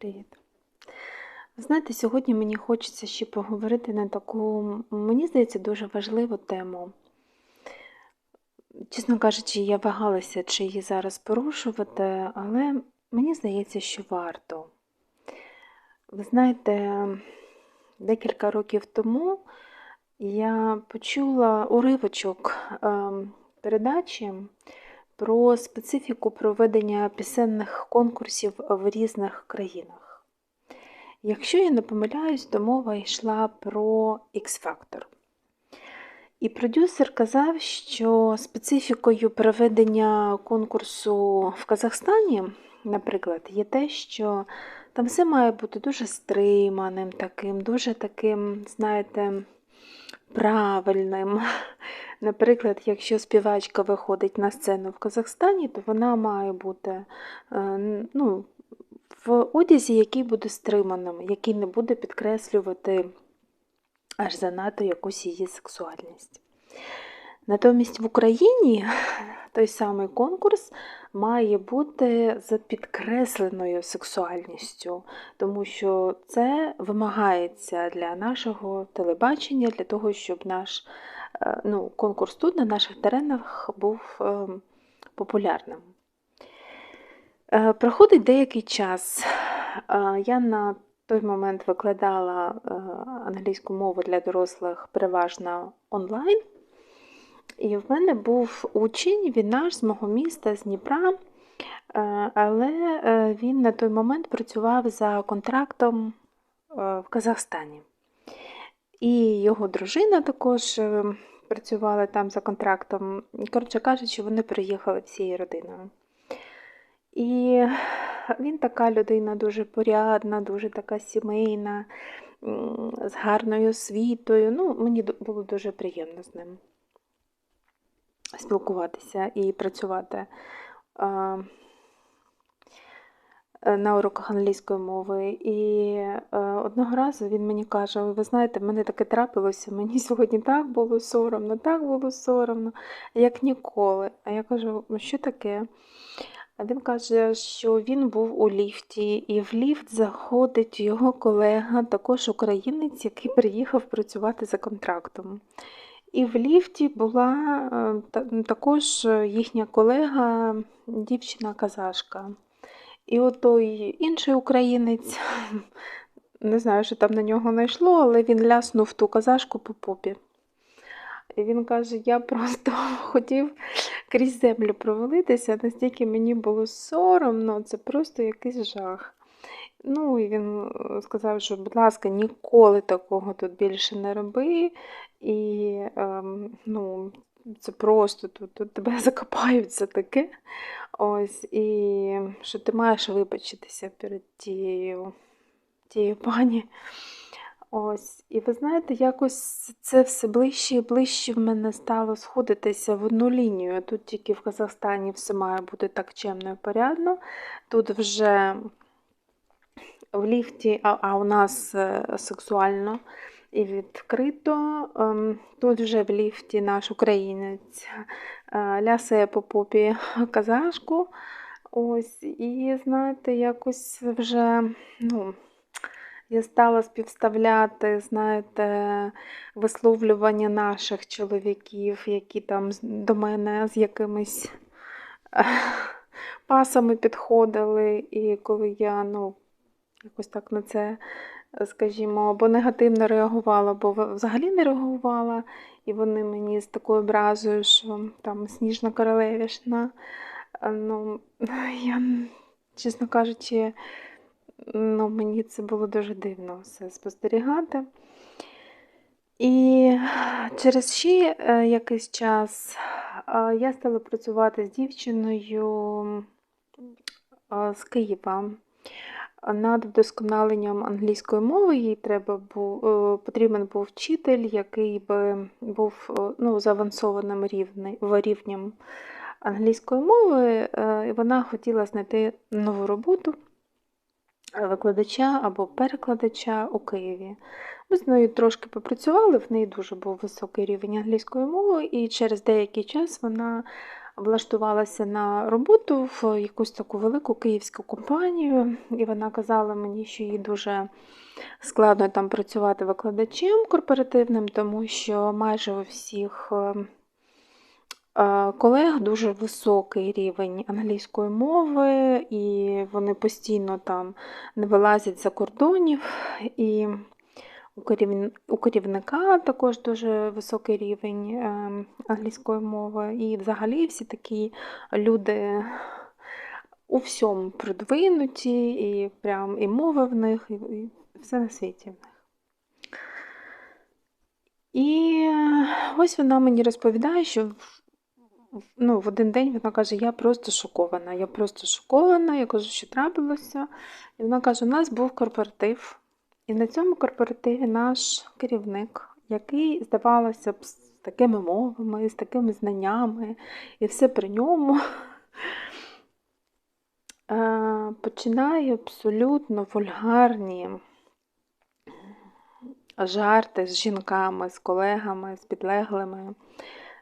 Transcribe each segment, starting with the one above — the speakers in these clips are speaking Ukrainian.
Привіт. Ви знаєте, сьогодні мені хочеться ще поговорити на таку, мені здається, дуже важливу тему. Чесно кажучи, я вагалася, чи її зараз порушувати, але мені здається, що варто. Ви знаєте, декілька років тому я почула уривочок ем, передачі про специфіку проведення пісенних конкурсів в різних країнах. Якщо я не помиляюсь, то мова йшла про X-Factor. І продюсер казав, що специфікою проведення конкурсу в Казахстані, наприклад, є те, що там все має бути дуже стриманим, таким, дуже таким, знаєте, правильним. Наприклад, якщо співачка виходить на сцену в Казахстані, то вона має бути е, ну, в одязі, який буде стриманим, який не буде підкреслювати аж занадто якусь її сексуальність. Натомість в Україні той самий конкурс має бути за підкресленою сексуальністю, тому що це вимагається для нашого телебачення, для того, щоб наш Е, ну, конкурс тут на наших теренах був е, популярним. Е, проходить деякий час. Я на той момент викладала англійську мову для дорослих переважно онлайн. І в мене був учень, він наш з мого міста, з Дніпра, але він на той момент працював за контрактом в Казахстані. І його дружина також е, працювала там за контрактом. Коротше кажучи, вони приїхали всією родиною. І він така людина дуже порядна, дуже така сімейна, з гарною освітою. Ну, Мені було дуже приємно з ним спілкуватися і працювати. Е, на уроках англійської мови. І е, одного разу він мені каже: ви знаєте, мене таке трапилося, мені сьогодні так було соромно, так було соромно, як ніколи. А я кажу, ну що таке? А він каже, що він був у ліфті, і в ліфт заходить його колега, також українець, який приїхав працювати за контрактом. І в ліфті була е, також їхня колега, дівчина-казашка. І от той інший українець, не знаю, що там на нього знайшло, але він ляснув ту казашку по попі. І він каже: я просто хотів крізь землю провалитися, настільки мені було соромно, це просто якийсь жах. Ну, і він сказав, що, будь ласка, ніколи такого тут більше не роби. І ем, ну, це просто тут, тут тебе закопають за таке. Ось, І що ти маєш вибачитися перед тією тією пані. Ось, І ви знаєте, якось це все ближче і ближче в мене стало сходитися в одну лінію. Тут тільки в Казахстані все має бути так чемно і порядно. Тут вже в ліфті, а, а у нас е, сексуально і відкрито. Ем, тут вже в ліфті наш українець е, лясає по попі казашку. Ось, І, знаєте, якось вже ну, я стала співставляти, знаєте, висловлювання наших чоловіків, які там до мене з якимись е, пасами підходили. І коли я ну, якось так на це скажімо, або негативно реагувала, або взагалі не реагувала. І вони мені з такою образою, що там сніжна королевішна. Ну, я, чесно кажучи, ну, мені це було дуже дивно все спостерігати. І через ще е, якийсь час я стала працювати з дівчиною з Києва над вдосконаленням англійської мови їй треба був, е, потрібен був вчитель, який би був е, ну, завансованим рівнем англійської мови, е, і вона хотіла знайти нову роботу викладача або перекладача у Києві. Ми з нею трошки попрацювали, в неї дуже був високий рівень англійської мови, і через деякий час вона влаштувалася на роботу в якусь таку велику київську компанію, і вона казала мені, що їй дуже складно там працювати викладачем корпоративним, тому що майже у всіх е, е, колег дуже високий рівень англійської мови, і вони постійно там не вилазять за кордонів. І у керівника також дуже високий рівень е, англійської мови. І взагалі всі такі люди у всьому продвинуті, і прям і мови в них, і, все на світі в них. І е, ось вона мені розповідає, що ну, в один день вона каже, я просто шокована. Я просто шокована. Я кажу, що трапилося. І вона каже, у нас був корпоратив. І на цьому корпоративі наш керівник, який, здавалося б, з такими мовами, з такими знаннями, і все при ньому, е, починає абсолютно вульгарні жарти з жінками, з колегами, з підлеглими.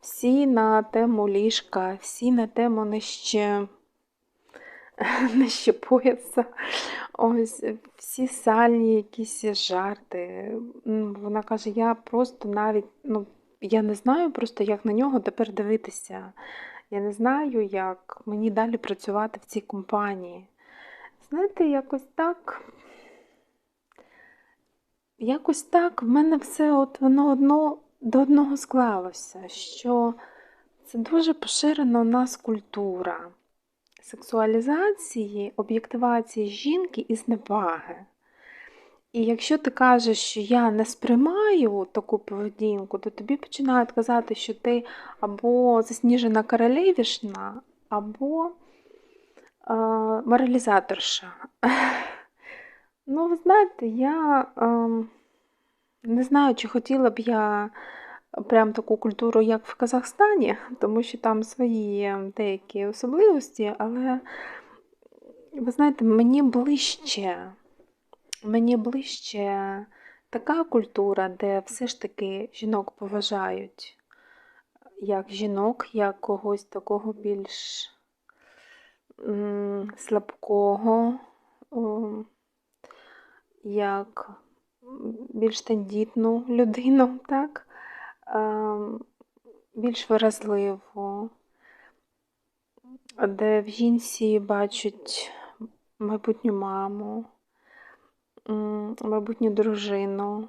Всі на тему ліжка, всі на тему нижче, нижче пояса. Ось всі сальні якісь жарти. Вона каже, я просто навіть, ну, я не знаю просто, як на нього тепер дивитися. Я не знаю, як мені далі працювати в цій компанії. Знаєте, якось так. Якось так в мене все от воно одно до одного склалося, що це дуже поширена у нас культура сексуалізації, об'єктивації жінки і зневаги. І якщо ти кажеш, що я не сприймаю таку поведінку, то тобі починають казати, що ти або засніжена королевішна, або е, моралізаторша. Ну, ви знаєте, я ем, не знаю, чи хотіла б я прям таку культуру, як в Казахстані, тому що там свої деякі особливості, але ви знаєте, мені ближче, мені ближче така культура, де все ж таки жінок поважають як жінок, як когось такого більш слабкого. як більш тендітну людину, так? Ем, більш виразливу, де в жінці бачать майбутню маму, майбутню дружину,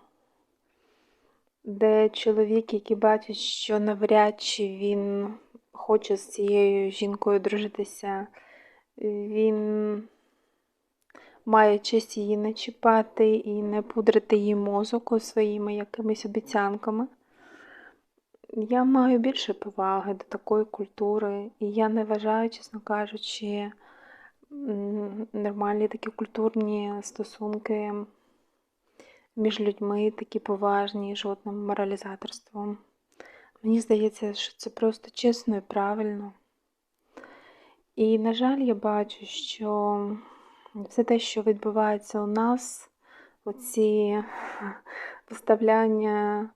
де чоловік, який бачить, що навряд чи він хоче з цією жінкою дружитися, він має честь її не чіпати і не пудрити її мозок своїми якимись обіцянками. Я маю більше поваги до такої культури, і я не вважаю, чесно кажучи, нормальні такі культурні стосунки між людьми, такі поважні, жодним моралізаторством. Мені здається, що це просто чесно і правильно. І, на жаль, я бачу, що все те, що відбувається у нас, оці виставляння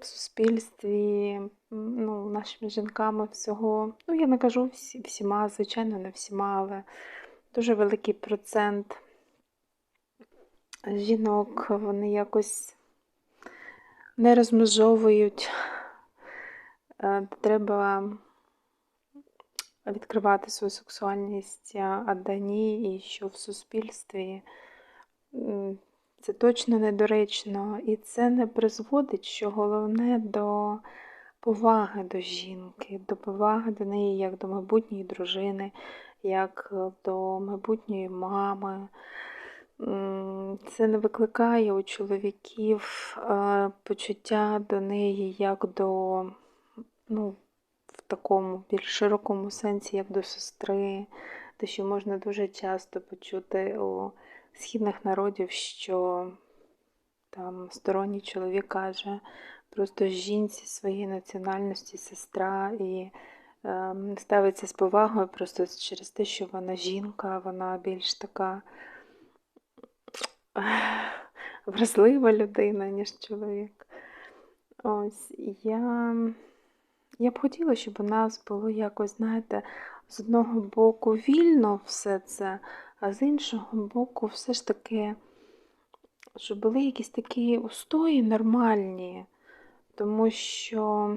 в суспільстві, ну, нашими жінками всього. Ну, я не кажу всі, всіма, звичайно, не всіма, але дуже великий процент жінок, вони якось не розмежовують. Е, Треба відкривати свою сексуальність Адані, і що в суспільстві це точно недоречно, і це не призводить, що головне до поваги до жінки, до поваги до неї як до майбутньої дружини, як до майбутньої мами. Це не викликає у чоловіків е, почуття до неї як до, ну, в такому більш широкому сенсі, як до сестри, те, що можна дуже часто почути у східних народів, що там сторонній чоловік каже просто жінці своєї національності сестра і е, ставиться з повагою просто через те, що вона жінка, вона більш така вразлива людина, ніж чоловік. Ось я Я б хотіла, щоб у нас було якось, знаєте, з одного боку вільно все це, а з іншого боку, все ж таки, щоб були якісь такі устої нормальні, тому що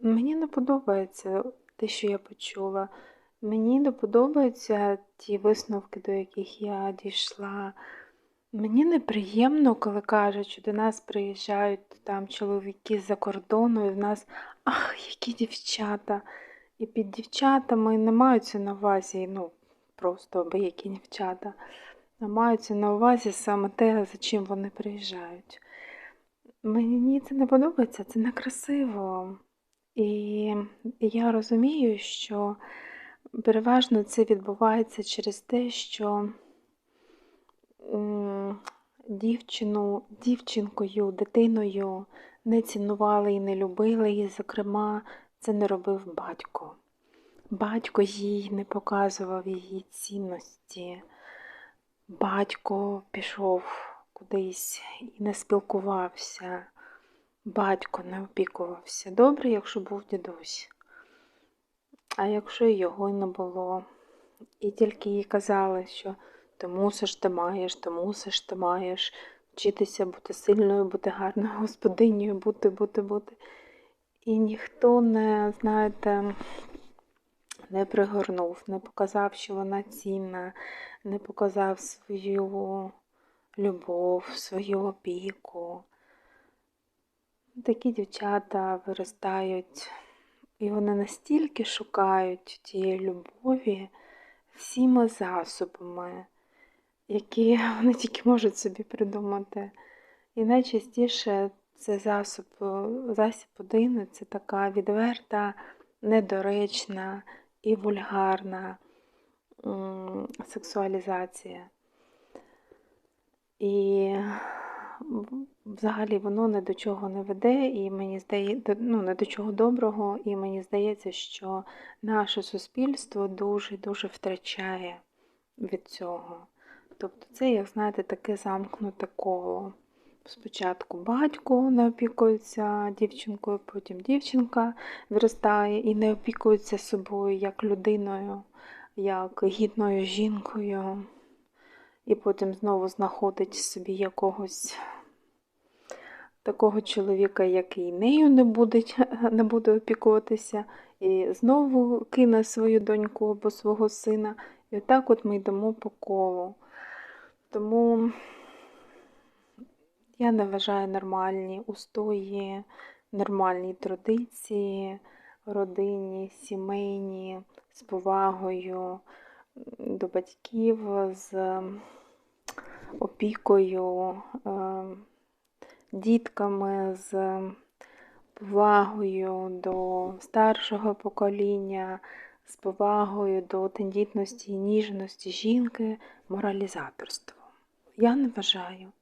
мені не подобається те, що я почула. Мені не подобаються ті висновки, до яких я дійшла. Мені неприємно, коли кажуть, що до нас приїжджають там чоловіки з-за кордону, і в нас ах, які дівчата. І під дівчатами не маються на увазі, ну, просто аби які дівчата, маються на увазі саме те, за чим вони приїжджають. Мені це не подобається, це некрасиво. І я розумію, що переважно це відбувається через те, що дівчину, дівчинкою, дитиною не цінували і не любили, і, зокрема, це не робив батько. Батько їй не показував її цінності. Батько пішов кудись і не спілкувався. Батько не опікувався. Добре, якщо був дідусь. А якщо його й не було, і тільки їй казали, що ти мусиш, ти маєш, ти мусиш, ти маєш вчитися бути сильною, бути гарною господинею, бути, бути, бути. І ніхто не, знаєте, не пригорнув, не показав, що вона цінна, не показав свою любов, свою опіку. Такі дівчата виростають, і вони настільки шукають тієї любові всіма засобами, які вони тільки можуть собі придумати. І найчастіше це засоб, засіб один, це така відверта, недоречна і вульгарна сексуалізація. І взагалі воно ні до чого не веде, і мені здається, ну, не до чого доброго, і мені здається, що наше суспільство дуже-дуже втрачає від цього. Тобто це, як знаєте, таке замкнуте коло. Спочатку батько не опікується дівчинкою, потім дівчинка виростає і не опікується собою як людиною, як гідною жінкою, і потім знову знаходить собі якогось такого чоловіка, який нею не буде, не буде опікуватися, і знову кине свою доньку або свого сина. І отак от ми йдемо по колу. Тому я не вважаю нормальні устої, нормальні традиції, родинні, сімейні, з повагою до батьків, з опікою, дітками, з повагою до старшого покоління, з повагою до тендітності і ніжності жінки, моралізаторство. Я не вважаю.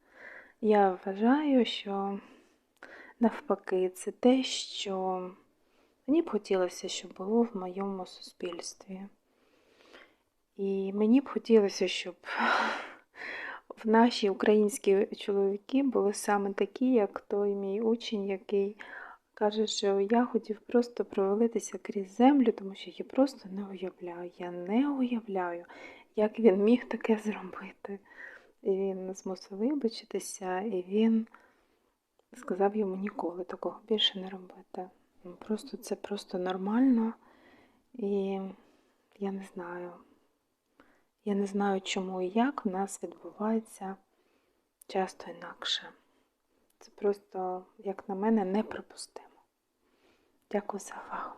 Я вважаю, що навпаки, це те, що мені б хотілося, щоб було в моєму суспільстві. І мені б хотілося, щоб в наші українські чоловіки були саме такі, як той мій учень, який каже, що я хотів просто провалитися крізь землю, тому що я просто не уявляю. Я не уявляю, як він міг таке зробити. І він змусив вибачитися, і він сказав йому ніколи такого більше не робити. Ну, просто це просто нормально. І я не знаю. Я не знаю, чому і як в нас відбувається часто інакше. Це просто, як на мене, неприпустимо. Дякую за увагу.